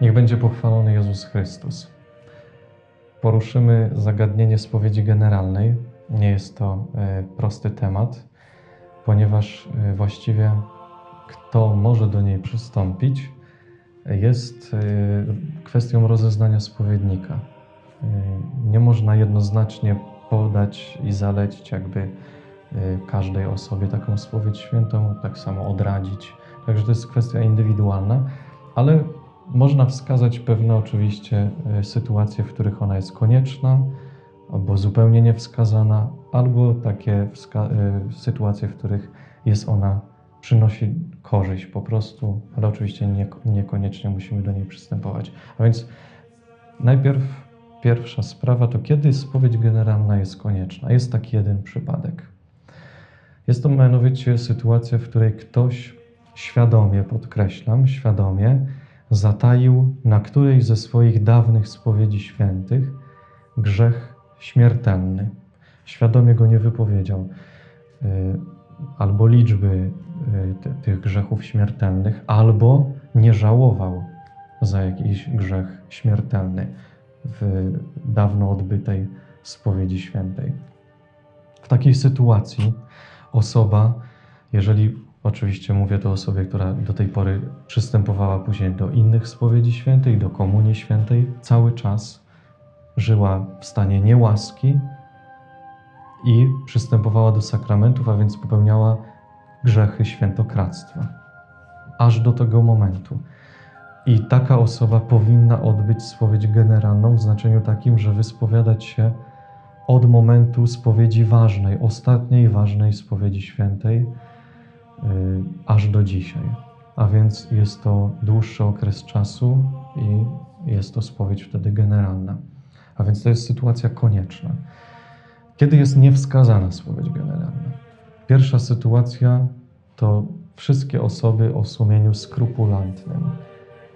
Niech będzie pochwalony Jezus Chrystus. Poruszymy zagadnienie spowiedzi generalnej. Nie jest to e, prosty temat, ponieważ e, właściwie kto może do niej przystąpić, jest e, kwestią rozeznania spowiednika. Nie można jednoznacznie podać i zalecić jakby każdej osobie taką spowiedź świętą, tak samo odradzić. Także to jest kwestia indywidualna, ale można wskazać pewne oczywiście e, sytuacje, w których ona jest konieczna, albo zupełnie niewskazana, albo takie e, sytuacje, w których jest ona, przynosi korzyść po prostu, ale oczywiście nie, niekoniecznie musimy do niej przystępować. A więc najpierw pierwsza sprawa to kiedy spowiedź generalna jest konieczna. Jest taki jeden przypadek. Jest to mianowicie sytuacja, w której ktoś świadomie, podkreślam, świadomie zataił na którejś ze swoich dawnych spowiedzi świętych grzech śmiertelny. Świadomie go nie wypowiedział. Y, Albo liczby y, ty- tych grzechów śmiertelnych, albo nie żałował za jakiś grzech śmiertelny w dawno odbytej spowiedzi świętej. W takiej sytuacji osoba, jeżeli oczywiście mówię to osobie, która do tej pory przystępowała później do innych spowiedzi świętej, do komunii świętej, cały czas żyła w stanie niełaski i przystępowała do sakramentów, a więc popełniała grzechy świętokradztwa. Aż do tego momentu. I taka osoba powinna odbyć spowiedź generalną w znaczeniu takim, że wyspowiadać się od momentu spowiedzi ważnej, ostatniej ważnej spowiedzi świętej, aż do dzisiaj. A więc jest to dłuższy okres czasu i jest to spowiedź wtedy generalna. A więc to jest sytuacja konieczna. Kiedy jest niewskazana spowiedź generalna? Pierwsza sytuacja to wszystkie osoby o sumieniu skrupulatnym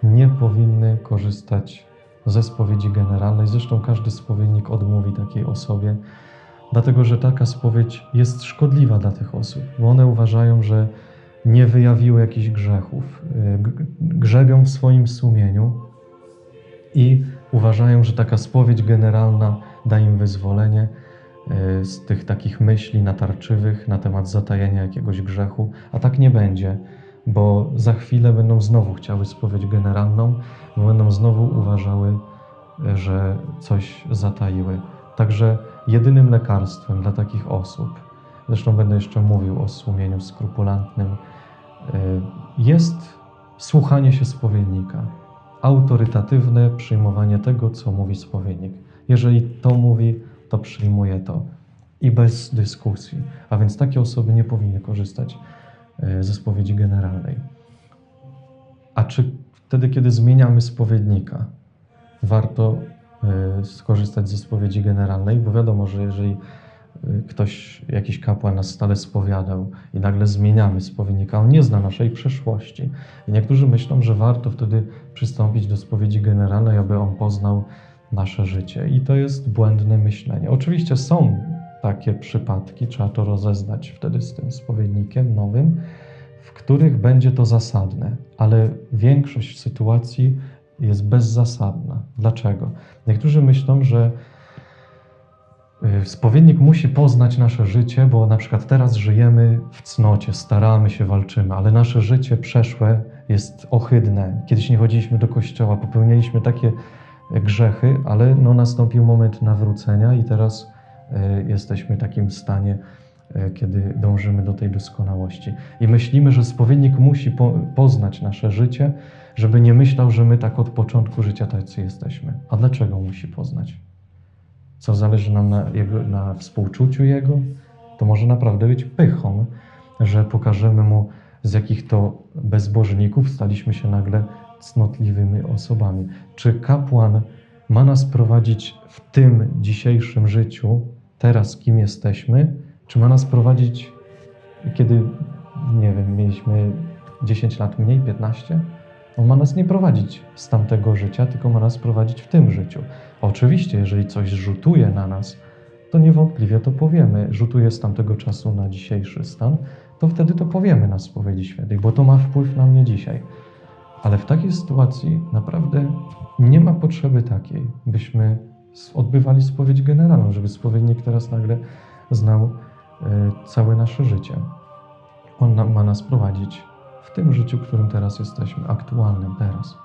nie powinny korzystać ze spowiedzi generalnej. Zresztą każdy spowiednik odmówi takiej osobie, dlatego że taka spowiedź jest szkodliwa dla tych osób, bo one uważają, że nie wyjawiły jakichś grzechów, y, grzebią w swoim sumieniu i uważają, że taka spowiedź generalna da im wyzwolenie y, z tych takich myśli natarczywych na temat zatajenia jakiegoś grzechu, a tak nie będzie, bo za chwilę będą znowu chciały spowiedź generalną, bo będą znowu uważały, y, że coś zataiły. Także jedynym lekarstwem dla takich osób, zresztą będę jeszcze mówił o sumieniu skrupulatnym, y, jest słuchanie się spowiednika, autorytatywne przyjmowanie tego, co mówi spowiednik. Jeżeli to mówi, to przyjmuje to i bez dyskusji. A więc takie osoby nie powinny korzystać y, ze spowiedzi generalnej. A czy wtedy, kiedy zmieniamy spowiednika, warto skorzystać ze spowiedzi generalnej? Bo wiadomo, że jeżeli y, ktoś, jakiś kapłan nas stale spowiadał i nagle zmieniamy spowiednika, on nie zna naszej przeszłości. I niektórzy myślą, że warto wtedy przystąpić do spowiedzi generalnej, aby on poznał nasze życie. I to jest błędne myślenie. Oczywiście są takie przypadki, trzeba to rozeznać wtedy z tym spowiednikiem nowym, w których będzie to zasadne, ale większość sytuacji jest bezzasadna. Dlaczego? Niektórzy myślą, że y, spowiednik musi poznać nasze życie, bo na przykład teraz żyjemy w cnocie, staramy się, walczymy, ale nasze życie przeszłe jest ohydne. Kiedyś nie chodziliśmy do kościoła, popełnialiśmy takie grzechy, ale no, nastąpił moment nawrócenia i teraz y, jesteśmy w takim stanie, y, kiedy dążymy do tej doskonałości. I myślimy, że spowiednik musi po, poznać nasze życie, żeby nie myślał, że my tak od początku życia tacy jesteśmy. A dlaczego musi poznać? Co zależy nam na, jego, na współczuciu Jego? To może naprawdę być pychą, że pokażemy Mu, z jakich to bezbożników staliśmy się nagle cnotliwymi osobami. Czy kapłan ma nas prowadzić w tym dzisiejszym życiu, teraz kim jesteśmy, czy ma nas prowadzić, kiedy, nie wiem, mieliśmy 10 lat mniej, 15? On ma nas nie prowadzić z tamtego życia, tylko ma nas prowadzić w tym życiu. Oczywiście, jeżeli coś rzutuje na nas, to niewątpliwie to powiemy. Rzutuje z tamtego czasu na dzisiejszy stan, to wtedy to powiemy na spowiedzi świętej, bo to ma wpływ na mnie dzisiaj. Ale w takiej sytuacji naprawdę nie ma potrzeby takiej, byśmy odbywali spowiedź generalną, żeby spowiednik teraz nagle znał e, całe nasze życie. On ma nas prowadzić w tym życiu, w którym teraz jesteśmy, aktualnym teraz.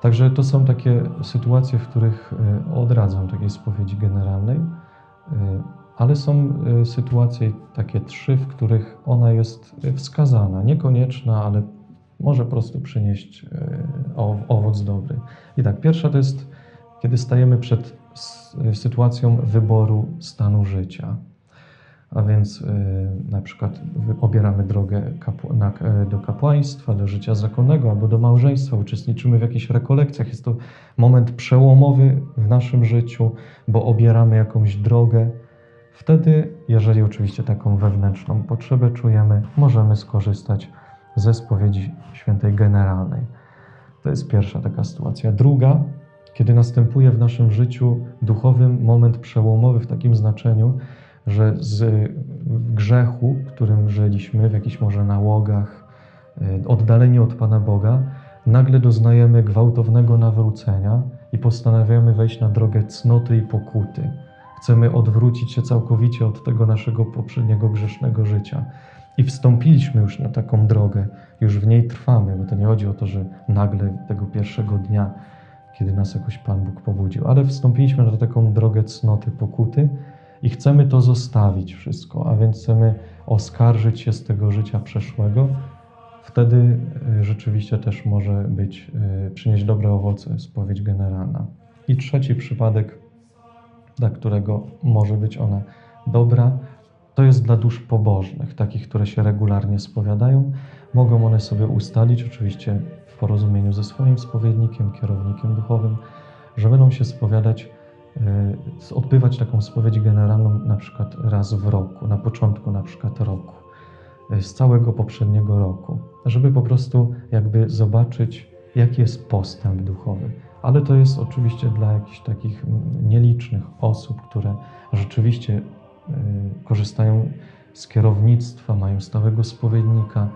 Także to są takie sytuacje, w których e, odradzam takiej spowiedzi generalnej, e, ale są e, sytuacje takie trzy, w których ona jest wskazana, niekonieczna, ale może po prostu przynieść ow- owoc dobry. I tak, pierwsza to jest, kiedy stajemy przed sytuacją wyboru stanu życia. A więc e, na przykład obieramy drogę e, do kapłaństwa, do życia zakonnego albo do małżeństwa, uczestniczymy w jakichś rekolekcjach. Jest to moment przełomowy w naszym życiu, bo obieramy jakąś drogę. Wtedy, jeżeli oczywiście taką wewnętrzną potrzebę czujemy, możemy skorzystać ze spowiedzi świętej generalnej. To jest pierwsza taka sytuacja. Druga, kiedy następuje w naszym życiu duchowym moment przełomowy w takim znaczeniu, że z grzechu, którym żyliśmy, w jakichś może nałogach, y, oddaleni od Pana Boga, nagle doznajemy gwałtownego nawrócenia i postanawiamy wejść na drogę cnoty i pokuty. Chcemy odwrócić się całkowicie od tego naszego poprzedniego grzesznego życia. I wstąpiliśmy już na taką drogę, już w niej trwamy, bo to nie chodzi o to, że nagle tego pierwszego dnia, kiedy nas jakoś Pan Bóg pobudził, ale wstąpiliśmy na taką drogę cnoty, pokuty i chcemy to zostawić wszystko, a więc chcemy oskarżyć się z tego życia przeszłego. Wtedy y, rzeczywiście też może być, y, przynieść dobre owoce spowiedź generalna. I trzeci przypadek, dla którego może być ona dobra, to jest dla dusz pobożnych, takich, które się regularnie spowiadają. Mogą one sobie ustalić, oczywiście w porozumieniu ze swoim spowiednikiem, kierownikiem duchowym, że będą się spowiadać, odbywać taką spowiedź generalną na przykład raz w roku, na początku na przykład roku, y, z całego poprzedniego roku, żeby po prostu jakby zobaczyć, jaki jest postęp duchowy. Ale to jest oczywiście dla jakichś takich nielicznych osób, które rzeczywiście y, korzystają z kierownictwa, mają stałego spowiednika,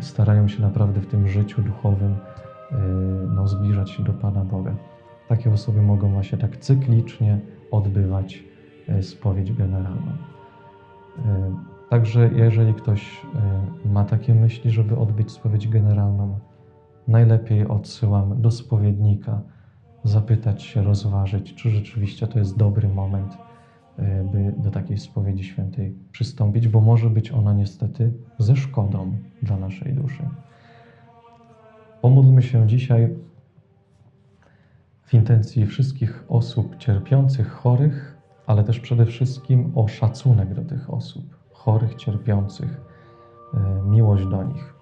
starają się naprawdę w tym życiu duchowym no, zbliżać się do Pana Boga. Takie osoby mogą właśnie tak cyklicznie odbywać y, spowiedź generalną. Y, Także jeżeli ktoś y, ma takie myśli, żeby odbyć spowiedź generalną, najlepiej odsyłam do spowiednika, zapytać się, rozważyć, czy rzeczywiście to jest dobry moment, by do takiej spowiedzi świętej przystąpić, bo może być ona niestety ze szkodą dla naszej duszy. Pomódlmy się dzisiaj intencji wszystkich osób cierpiących, chorych, ale też przede wszystkim o szacunek do tych osób, chorych, cierpiących, y, miłość do nich.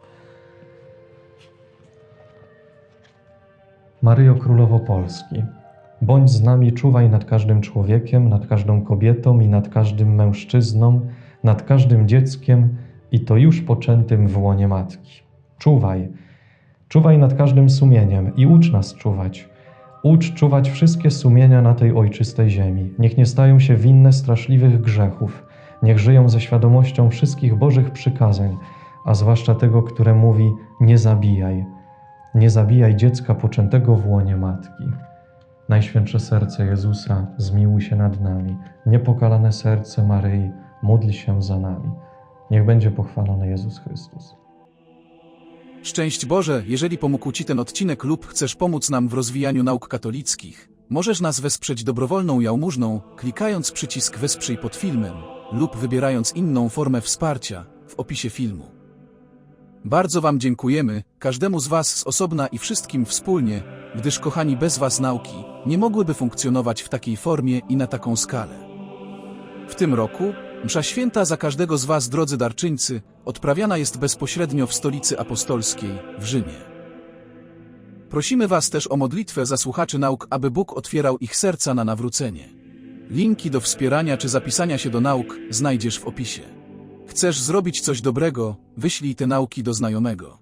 Maryjo Królowo Polski, bądź z nami, czuwaj nad każdym człowiekiem, nad każdą kobietą i nad każdym mężczyzną, nad każdym dzieckiem i to już poczętym w łonie matki. Czuwaj, czuwaj nad każdym sumieniem i ucz nas czuwać. Ucz czuwać wszystkie sumienia na tej ojczystej ziemi. Niech nie stają się winne straszliwych grzechów. Niech żyją ze świadomością wszystkich Bożych przykazań, a zwłaszcza tego, które mówi: Nie zabijaj. Nie zabijaj dziecka poczętego w łonie matki. Najświętsze serce Jezusa, zmiłuj się nad nami. Niepokalane serce Maryi, módl się za nami. Niech będzie pochwalony Jezus Chrystus. Szczęść Boże, jeżeli pomógł Ci ten odcinek lub chcesz pomóc nam w rozwijaniu nauk katolickich, możesz nas wesprzeć dobrowolną jałmużną, klikając przycisk Wesprzyj pod filmem lub wybierając inną formę wsparcia w opisie filmu. Bardzo Wam dziękujemy, każdemu z Was z osobna i wszystkim wspólnie, gdyż kochani bez Was nauki nie mogłyby funkcjonować w takiej formie i na taką skalę. W tym roku msza święta za każdego z Was, drodzy darczyńcy, odprawiana jest bezpośrednio w stolicy apostolskiej, w Rzymie. Prosimy Was też o modlitwę za słuchaczy nauk, aby Bóg otwierał ich serca na nawrócenie. Linki do wspierania czy zapisania się do nauk znajdziesz w opisie. Chcesz zrobić coś dobrego? Wyślij te nauki do znajomego.